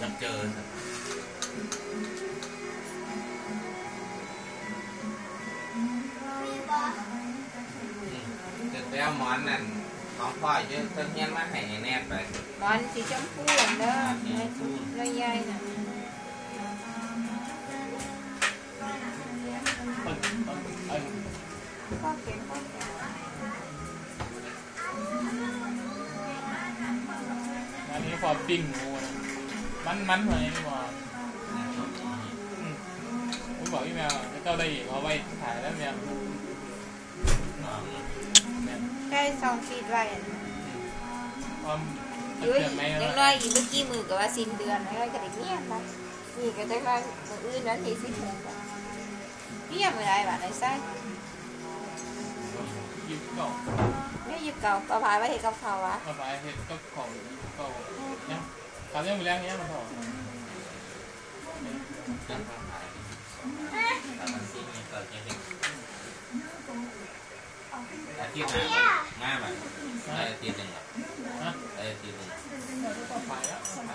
มันเจอสิจะไปเอาหมอนนั่นของพ่อเยอะเพิ่งเงี้ย มาให้แน่ไปหมอนสีชมพูอันเด้อเนื้อใหญ่น่ะต้นต้นเอ้ยพ่อเก็บพ่อเก็บอันนี้พอปิ้งหมูนะมันมันเหมือนนี่หว่าอืมผมบอกพี่แมวแล้วเจ้าได้เอาไว้ถ่ายแล้วแมวแมวได้ซองฟีดไว้อันความเอ้ยเกิดไหมยังน้อยอีกเมื่อกี้มือกับว่าสิ้นเดือนแล้วก็ได้เงียบนะนี่ก็จะว่ามืออื่นนั้นที่สิบหกอะเงียบไม่ได้บ้านไหนไส้ยิบเก่าไม่หยิบเก่าประพายไว้ให้กับเขาวะมาไปเห็ดก็ของเก่าเนี่ย ตามเรื่องไปแล้วเนี่ยมันถอดอาทิตย์หน้ามาแบบได้อาทิตย์หนึ่งอะอาทิตย์หนึ่งก็ขายวขาไม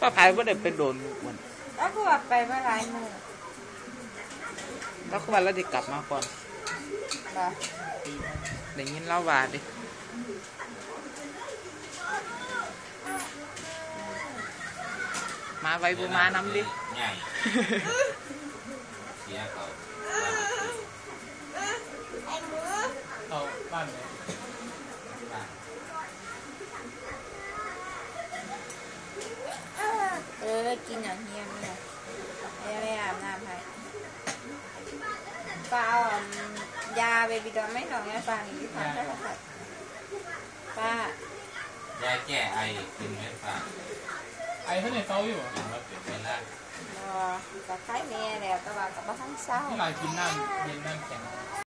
ป้าพายก็ได้ไปโดนวันแล้วก็ว่าไปเมื่อไรมือแล้วก็วันแล้วได้กลับมาก่อนบ่ได้ยินเล่าว่าดิ มาไว้บูมานำดิง่ายเสียเขาเอาบ้านเลยเออกินอย่างเงียบเนี่ยไม่ได้อาบน้ำให้ป้าเอาอันยาเบบี้ดอนไม่หน่อยนะป้านี่ที่ทำได้แล้วค่ะป้ายาแก้ไอกินไหมป่า เขาเนี่ยเต้าอยู่กินแล้วเป็นเวลาอ๋อก็คล้ายแม่แล้วแต่ว่าก็บ่ทันเศร้า ที่ลายกินน้ำเย็นน้ำแข็ง